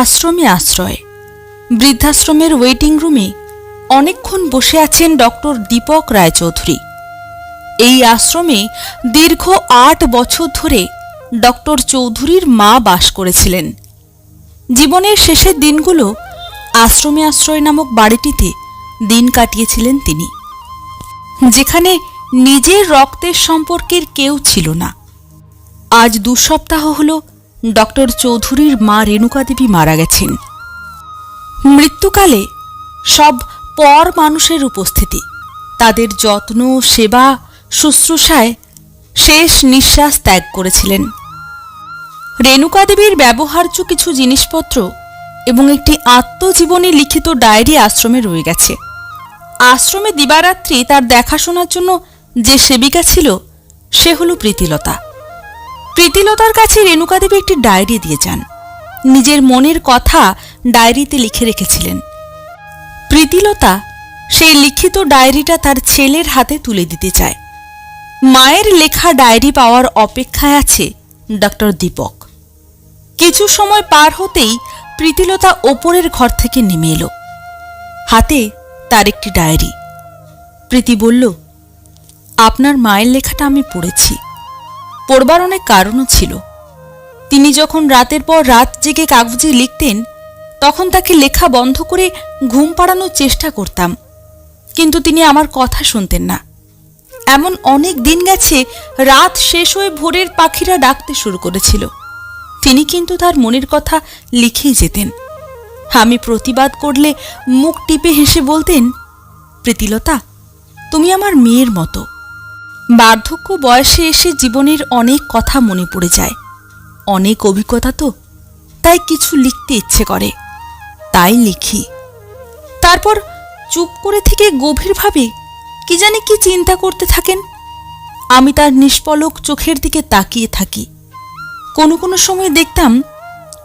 আশ্রমে আশ্রয়। বৃদ্ধাশ্রমের ওয়েটিং রুমে অনেকক্ষণ বসে আছেন ডক্টর দীপক রায়চৌধুরী। এই আশ্রমে দীর্ঘ আট বছর ধরে ডক্টর চৌধুরীর মা বাস করেছিলেন। জীবনের শেষের দিনগুলো আশ্রমে আশ্রয় নামক বাড়িটিতে দিন কাটিয়েছিলেন তিনি। যেখানে নিজের রক্তের সম্পর্কের কেউ ছিল না। আজ দু সপ্তাহ হল ডক্টর চৌধুরীর মা রেণুকা দেবী মারা গেছেন। মৃত্যুকালে সব পর মানুষের উপস্থিতি, তাদের যত্ন, সেবা, শুশ্রূষায় শেষ নিঃশ্বাস ত্যাগ করেছিলেন। রেণুকা দেবীর ব্যবহার্য কিছু জিনিসপত্র এবং একটি আত্মজীবনী লিখিত ডায়েরি আশ্রমে রয়ে গেছে। আশ্রমে দিবারাত্রি তার দেখাশোনার জন্য যে সেবিকা ছিল, সে হল প্রীতিলতা। প্রীতিলতার কাছে রেণুকা দেবী একটি ডায়েরি দিয়ে যান। নিজের মনের কথা ডায়েরিতে লিখে রেখেছিলেন। প্রীতিলতা সেই লিখিত ডায়েরিটা তার ছেলের হাতে তুলে দিতে চায়। মায়ের লেখা ডায়েরি পাওয়ার অপেক্ষায় আছে ডক্টর দীপক। কিছু সময় পার হতেই প্রীতিলতা ওপরের ঘর থেকে নেমে এলো। হাতে তার একটি ডায়েরি। প্রীতি বলল, আপনার মায়ের লেখাটা আমি পড়েছি। পড়বার অনেক কারণও ছিল। তিনি যখন রাতের পর রাত জেগে কাগজে লিখতেন, তখন তাকে লেখা বন্ধ করে ঘুম পাড়ানোর চেষ্টা করতাম। কিন্তু তিনি আমার কথা শুনতেন না। এমন অনেক দিন গেছে, রাত শেষ হয়ে ভোরের পাখিরা ডাকতে শুরু করেছিল। তিনি কিন্তু তার মনের কথা লিখেই যেতেন। আমি প্রতিবাদ করলে মুখ টিপে হেসে বলতেন, প্রীতিলতা, তুমি আমার মেয়ের মতো। বার্ধক্য বয়সে এসে জীবনের অনেক কথা মনে পড়ে যায়। অনেক অভিজ্ঞতা তো, তাই কিছু লিখতে ইচ্ছে করে। তাই লিখি। তারপর চুপ করে থেকে গভীরভাবে কি জানি কি চিন্তা করতে থাকেন। আমি তার নিষ্পলক চোখের দিকে তাকিয়ে থাকি। কোনো কোনো সময় দেখতাম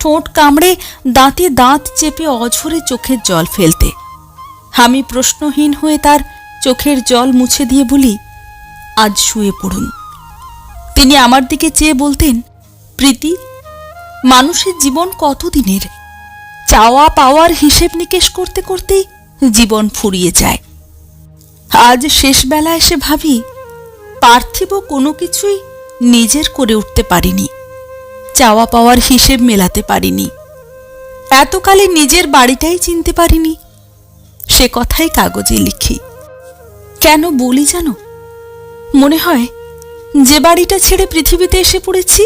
ঠোঁট কামড়ে দাঁতে দাঁত চেপে অঝরে চোখের জল ফেলতে। আমি প্রশ্নহীন হয়ে তার চোখের জল মুছে দিয়ে বলি আজ শুয়ে পড়ুন। তিনি আমার দিকে চেয়ে বলতেন, প্রীতি, মানুষের জীবন কতদিনের? চাওয়া পাওয়ার হিসেব নিকেশ করতে করতেই জীবন ফুরিয়ে যায়। আজ শেষবেলা এসে ভাবি, পার্থিব কোনো কিছুই নিজের করে উঠতে পারিনি, চাওয়া পাওয়ার হিসেব মেলাতে পারিনি। এতকালে নিজের বাড়িটাই চিনতে পারিনি। সে কথাই কাগজে লিখি। কেন বলি জানো? মনে হয়, যে বাড়িটা ছেড়ে পৃথিবীতে এসে পড়েছি,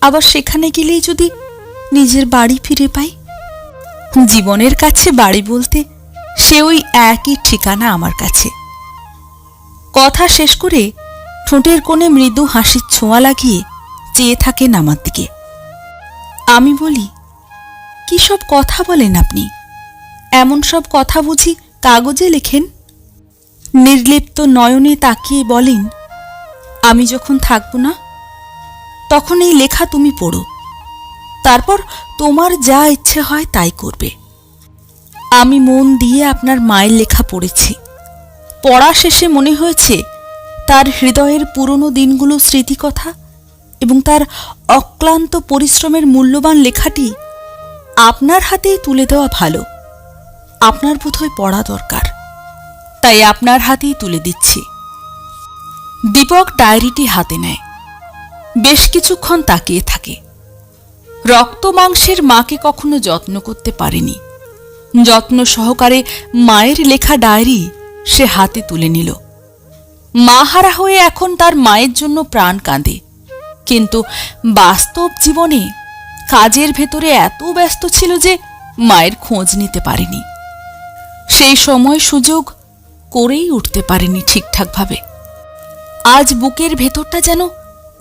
আবার সেখানে গেলেই যদি নিজের বাড়ি ফিরে পাই। জীবনের কাছে বাড়ি বলতে সে ওই একই ঠিকানা আমার কাছে। কথা শেষ করে ঠোঁটের কোণে মৃদু হাসির ছোঁয়া লাগিয়ে চেয়ে থাকেন আমার দিকে। আমি বলি, কি সব কথা বলেন আপনি? এমন সব কথা বুঝি কাগজে লেখেন? নির্লিপ্ত নয়নে তাকিয়ে বলেন, আমি যখন থাকব না, তখন এই লেখা তুমি পড়ো। তারপর তোমার যা ইচ্ছে হয় তাই করবে। আমি মন দিয়ে আপনার মায়ের লেখা পড়েছি। পড়া শেষে মনে হয়েছে, তার হৃদয়ের পুরনো দিনগুলো স্মৃতিকথা এবং তার অক্লান্ত পরিশ্রমের মূল্যবান লেখাটি আপনার হাতেই তুলে দেওয়া ভালো। আপনার বোধহয় পড়া দরকার। তাই আপনার হাতেই তুলে দিচ্ছি। দীপক ডায়েরিটি হাতে নেয়। বেশ কিছুক্ষণ তাকিয়ে থাকে। রক্ত মাংসের মাকে কখনো যত্ন করতে পারেনি। যত্ন সহকারে মায়ের লেখা ডায়েরি সে হাতে তুলে নিল। মাহারা হয়ে এখন তার মায়ের জন্য প্রাণ কাঁদে। কিন্তু বাস্তব জীবনে কাজের ভেতরে এত ব্যস্ত ছিল যে মায়ের খোঁজ নিতে পারেনি। সেই সময় সুযোগ করেই উঠতে পারেনি ঠিকঠাকভাবে। আজ বুকের ভেতরটা যেন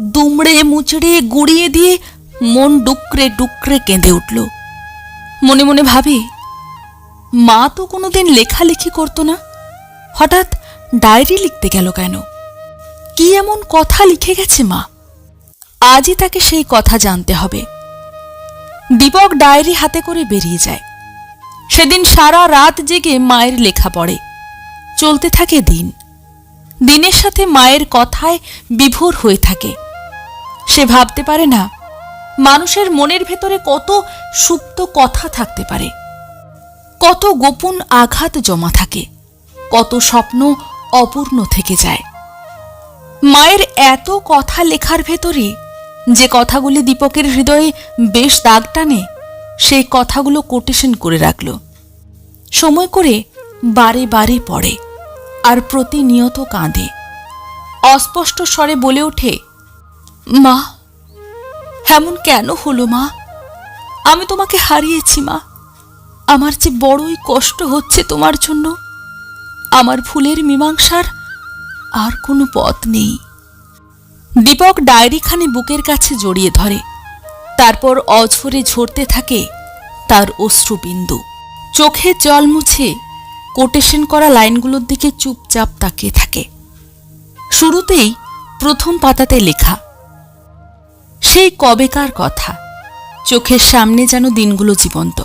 দুমড়ে মুচড়ে গুড়িয়ে দিয়ে মন ডুকরে ডুকরে কেঁদে উঠল। মনে মনে ভাবে, মা তো কোনোদিন লেখালেখি করতো না। হঠাৎ ডায়েরি লিখতে গেল কেন? কি এমন কথা লিখে গেছে মা? আজই তাকে সেই কথা জানতে হবে। দীপক ডায়েরি হাতে করে বেরিয়ে যায়। সেদিন সারা রাত জেগে মায়ের লেখা পড়ে। চলতে থাকে দিন। দিনের সাথে মায়ের কথায় বিভোর হয়ে থাকে। সে ভাবতে পারে না, মানুষের মনের ভেতরে কত সুপ্ত কথা থাকতে পারে। কত গোপন আঘাত জমা থাকে, কত স্বপ্ন অপূর্ণ থেকে যায়। মায়ের এত কথা লেখার ভেতরে যে কথাগুলি দীপকের হৃদয়ে বেশ দাগ টানে সেই কথাগুলো কোটেশন করে রাখল। সময় করে বারে বারে পড়ে। আর প্রতিনিয়ত কাঁদে। অস্পষ্ট স্বরে বলে ওঠে, মা, এমন কেন হলো মা? আমি তোমাকে হারিয়েছি মা। আমার যে বড়ই কষ্ট হচ্ছে তোমার জন্য, আমার ভুলের মীমাংসার আর কোনো পথ নেই। দীপক ডায়েরিখানি বুকের কাছে জড়িয়ে ধরে। তারপর অঝরে ঝরতে থাকে তার অশ্রুবিন্দু। চোখে জল মুছে কোটেশন করা লাইনগুলোর দিকে চুপচাপ তাকিয়ে থাকে। শুরুতেই প্রথম পাতাতে লেখা সেই কবেকার কথা, চোখের সামনে যেন দিনগুলো জীবন্ত।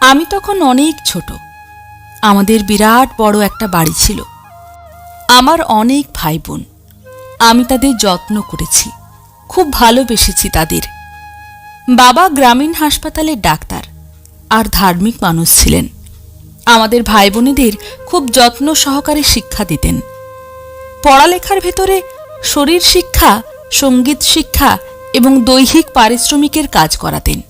আমি তখন অনেক ছোট, আমাদের বিরাট বড় একটা বাড়ি ছিল। আমার অনেক ভাই বোন আমি তাদের যত্ন করেছি, খুব ভালোবেসেছি তাদের। বাবা গ্রামীণ হাসপাতালের ডাক্তার আর ধার্মিক মানুষ ছিলেন। আমাদের ভাই বোনেদের খুব যত্ন সহকারে শিক্ষা দিতেন। পড়ালেখার ভেতরে শরীর শিক্ষা, সংগীত শিক্ষা এবং দৈহিক পারিশ্রমিকের কাজ করাতেন।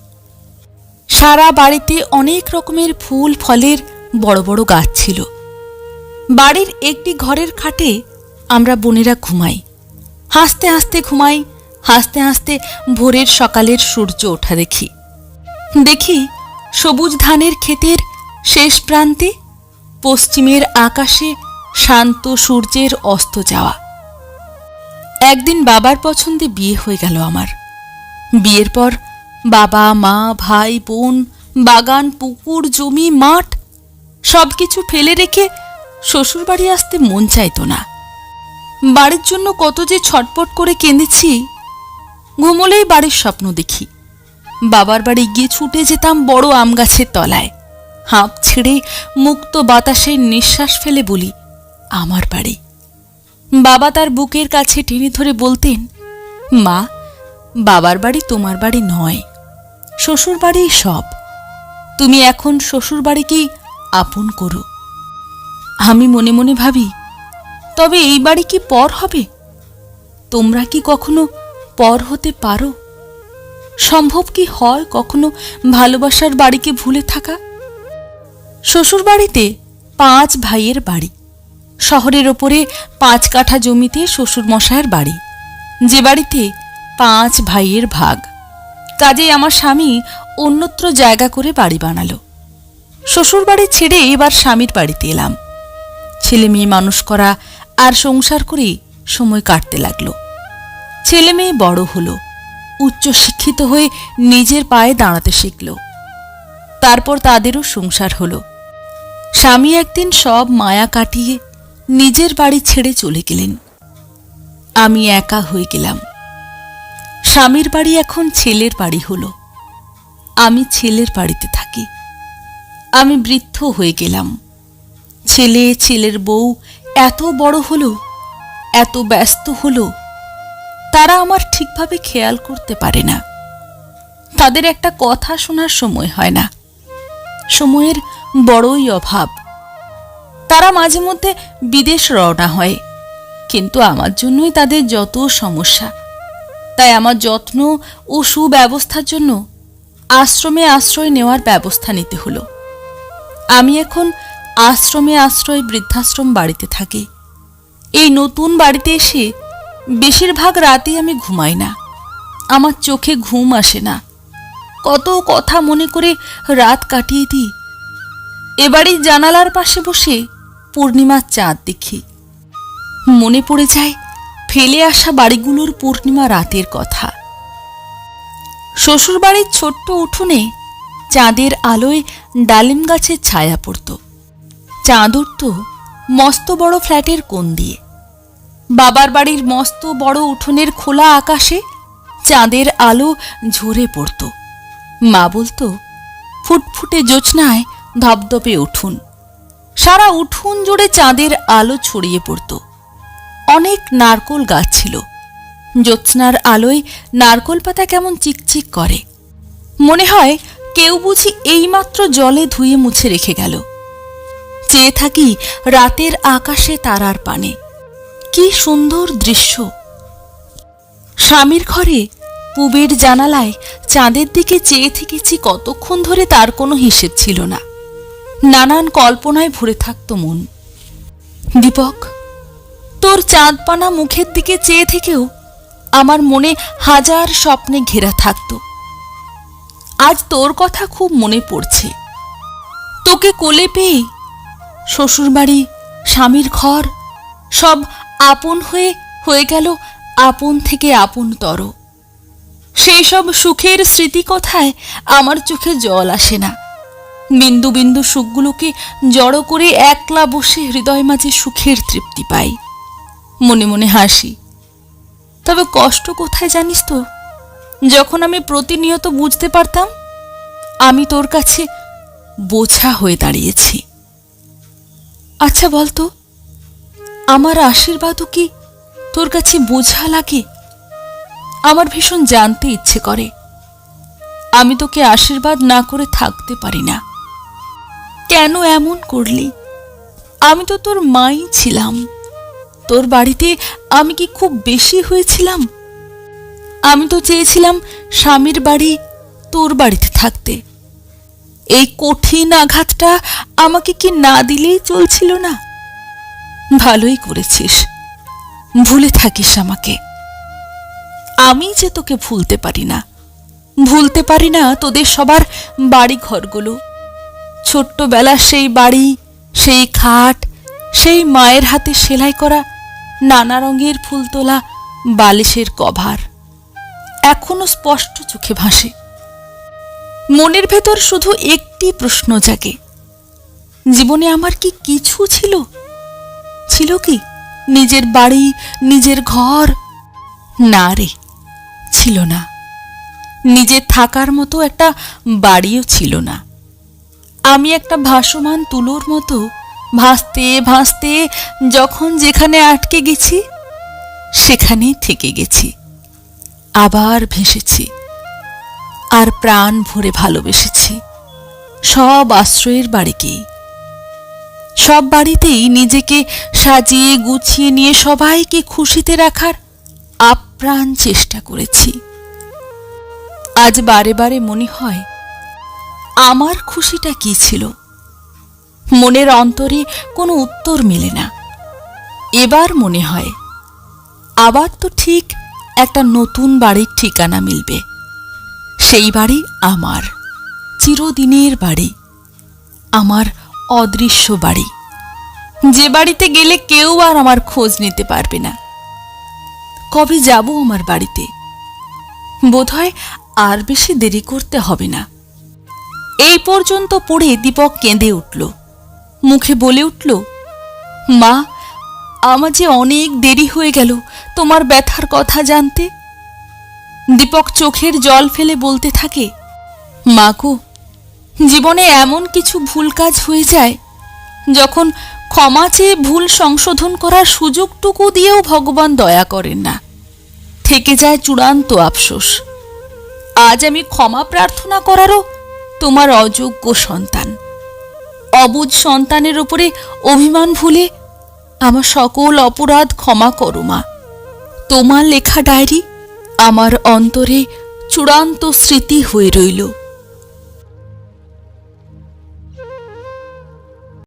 সারা বাড়িতে অনেক রকমের ফুল, ফলের বড় বড় গাছ ছিল। বাড়ির একটি ঘরের খাটে আমরা বোনেরা ঘুমাই। হাসতে হাসতে ঘুমাই, হাসতে হাসতে ভোরের সকালের সূর্য ওঠা দেখি। দেখি সবুজ ধানের ক্ষেতের শেষ প্রান্তে পশ্চিমের আকাশে শান্ত সূর্যের অস্ত যাওয়া। একদিন বাবার পছন্দে বিয়ে হয়ে গেল আমার। বিয়ের পর বাবা, মা, ভাই, বোন, বাগান, পুকুর, জমি, মাঠ সব কিছু ফেলে রেখে শ্বশুরবাড়ি আসতে মন চাইতো না। বাড়ির জন্য কত যে ছটপট করে কেঁদেছি, ঘুমলেই বাড়ির স্বপ্ন দেখি। বাবার বাড়ি গিয়ে ছুটে যেতাম বড় আম গাছের তলায়। হাঁপ ছেড়ে মুক্ত বাতাসের নিঃশ্বাস ফেলে বলি, আমার বাড়ি। বাবা তার বুকের কাছে টেনে ধরে বলতেন, মা, বাবার বাড়ি তোমার বাড়ি নয়, শ্বশুর বাড়িই সব। তুমি এখন শ্বশুর বাড়িকেই আপন করো। আমি মনে মনে ভাবি, তবে এই বাড়ি কি পর হবে? তোমরা কি কখনো পর হতে পারো? সম্ভব কি হয় কখনো ভালোবাসার বাড়িকে ভুলে থাকা? শ্বশুর বাড়িতে পাঁচ ভাইয়ের বাড়ি। শহরের ওপরে পাঁচ কাঠা জমিতে শ্বশুর মশায়ের বাড়ি। যে বাড়িতে পাঁচ ভাইয়ের ভাগ। কাজেই আমার স্বামী অন্যত্র জায়গা করে বাড়ি বানালো। শ্বশুর বাড়ি ছেড়ে এবার স্বামীর বাড়িতে এলাম। ছেলে মেয়ে মানুষ করা আর সংসার করে সময় কাটতে লাগল। ছেলে মেয়ে বড় হলো উচ্চ শিক্ষিত হয়ে নিজের পায়ে দাঁড়াতে শিখল। তারপর তাদেরও সংসার হলো। স্বামী একদিন সব মায়া কাটিয়ে নিজের বাড়ি ছেড়ে চলে গেলেন। আমি একা হয়ে গেলাম। স্বামীর বাড়ি এখন ছেলের বাড়ি হলো। আমি ছেলের বাড়িতে থাকি। আমি বৃদ্ধ হয়ে গেলাম। ছেলে, ছেলের বউ এত বড় হলো, এত ব্যস্ত হলো, তারা আমার ঠিকভাবে খেয়াল করতে পারে না। তাদের একটা কথা শোনার সময় হয় না। সময়ের বড়ই অভাব। তারা মাঝে মধ্যে বিদেশ রওনা হয়, কিন্তু আমার জন্যই তাদের যত সমস্যা, তাই আমার যত্ন ও সুব্যবস্থার জন্য আশ্রমে আশ্রয় নেওয়ার ব্যবস্থা নিতে হলো। আমি এখন আশ্রমে আশ্রয় বৃদ্ধাশ্রম বাড়িতে থাকি। এই নতুন বাড়িতে এসে বেশিরভাগ রাতেই আমি ঘুমাই না। আমার চোখে ঘুম আসে না। কত কথা মনে করে রাত কাটিয়ে দিই। এবারই জানালার পাশে বসে পূর্ণিমার চাঁদ দেখি। মনে পড়ে যায়, ফেলে আসা বাড়িগুলোর পূর্ণিমা রাতের কথা। শ্বশুরবাড়ির ছোট্ট উঠোনে চাঁদের আলোয় ডালিম গাছের ছায়া পড়ত। চাঁদ উঠত মস্ত বড় ফ্ল্যাটের কোণ দিয়ে। বাবার বাড়ির মস্ত বড় উঠোনের খোলা আকাশে চাঁদের আলো ঝরে পড়ত। মা বলতো, ফুটফুটে জোছনায় ধপধপে উঠুন। সারা উঠুন জুড়ে চাঁদের আলো ছড়িয়ে পড়ত। অনেক নারকোল গাছ ছিল। জ্যোৎস্নার আলোয় নারকোল পাতা কেমন চিকচিক করে। মনে হয় কেউ বুঝি এইমাত্র জলে ধুয়ে মুছে রেখে গেল। চেয়ে থাকি রাতের আকাশে তারার পানে। কি সুন্দর দৃশ্য। স্বামীর ঘরে পুবের জানালায় চাঁদের দিকে চেয়ে থেকেছি কতক্ষণ ধরে তার কোনো হিসেব ছিল না। নানান কল্পনায় ভরে থাকত মন। দীপক, তোর চাঁদপানা মুখের দিকে চেয়ে থেকেও আমার মনে হাজার স্বপ্নে ঘেরা থাকত। আজ তোর কথা খুব মনে পড়ছে। তোকে কোলে পেয়ে শ্বশুরবাড়ি, স্বামীর ঘর সব আপন হয়ে হয়ে গেল আপন থেকে আপন তর সেই সব সুখের স্মৃতি কথায় আমার চোখে জল আসে না। বিন্দু বিন্দু সুখগুলোকে জড়ো করে একলা বসে হৃদয় মাঝে সুখের তৃপ্তি পাই। মনে মনে হাসি। তবে কষ্ট কোথায় জানিস তো? যখন আমি প্রতিনিয়ত বুঝতে পারতাম, আমি তোর কাছে বোঝা হয়ে দাঁড়িয়েছি। আচ্ছা বলতো, আমার আশীর্বাদও কি তোর কাছে বোঝা লাগে? আমার ভীষণ জানতে ইচ্ছে করে। আমি তোকে আশীর্বাদ না করে থাকতে পারি না। কেন এমন করলি? আমি তো তোর মাই ছিলাম। তোর বাড়িতে আমি কি খুব বেশি হয়েছিলাম? আমি তো চেয়েছিলাম স্বামীর বাড়ি তোর বাড়িতে থাকতে। এই কঠিন আঘাতটা আমাকে কি না দিলেই চলছিল না? ভালোই করেছিস। ভুলে থাকিস আমাকে। আমি যে তোকে ভুলতে পারি না। ভুলতে পারি না তোদের সবার বাড়ি ঘরগুলো ছোট্টবেলার সেই বাড়ি, সেই খাট, সেই মায়ের হাতে সেলাই করা নানা রঙের ফুল তোলা বালিশের কভার এখনও স্পষ্ট চোখে ভাসে। মনের ভেতর শুধু একটি প্রশ্ন জাগে, জীবনে আমার কি কিছু ছিল? ছিল কি? নিজের বাড়ি, নিজের ঘর? না রে। ছিল না। নিজের থাকার মতো একটা বাড়িও ছিল না। আমি একটা ভাসমান তুলোর মতো ভাসতে ভাসতে যখন যেখানে আটকে গেছি, সেখানেই থেকে গেছি। আবার ভেসেছি। আর প্রাণ ভরে ভালোবেসেছি। সব আশ্রয়ের বাড়িকেই। সব বাড়িতেই নিজেকে সাজিয়ে গুছিয়ে নিয়ে সবাইকে খুশিতে রাখার আপ্রাণ চেষ্টা করেছি। আজ বারে বারে মনে হয়, আমার খুশিটা কি ছিল? মনের অন্তরে কোনো উত্তর মেলে না। এবার মনে হয়, আবার তো ঠিক একটা নতুন বাড়ির ঠিকানা মিলবে। সেই বাড়ি আমার, চিরদিনের বাড়ি, আমার অদৃশ্য বাড়ি। যে বাড়িতে গেলে কেউ আর আমার খোঁজ নিতে পারবে না। কবে যাব আমার বাড়িতে? বোধহয় আর বেশি দেরি করতে হবে না। এই পর্যন্ত পড়ে দীপক কেঁদে উঠল। মুখে বলে উঠল, মা, আমার যে অনেক দেরি হয়ে গেল, তোমার ব্যথার কথা জানতে? দীপক চোখের জল ফেলে বলতে থাকে, মা গো, জীবনে এমন কিছু ভুল কাজ হয়ে যায়, যখন ক্ষমা চেয়ে ভুল সংশোধন করার সুযোগটুকু দিয়েও ভগবান দয়া করেন না। থেকে যায় চূড়ান্ত আফসোস। আজ আমি ক্ষমা প্রার্থনা করারও তোমার অযোগ্য সন্তান। অবুধ সন্তানের উপরে অভিমান ভুলে আমার সকল অপরাধ ক্ষমা করো মা। তোমার লেখা ডায়েরি আমার অন্তরে চূড়ান্ত স্মৃতি হয়ে রইল।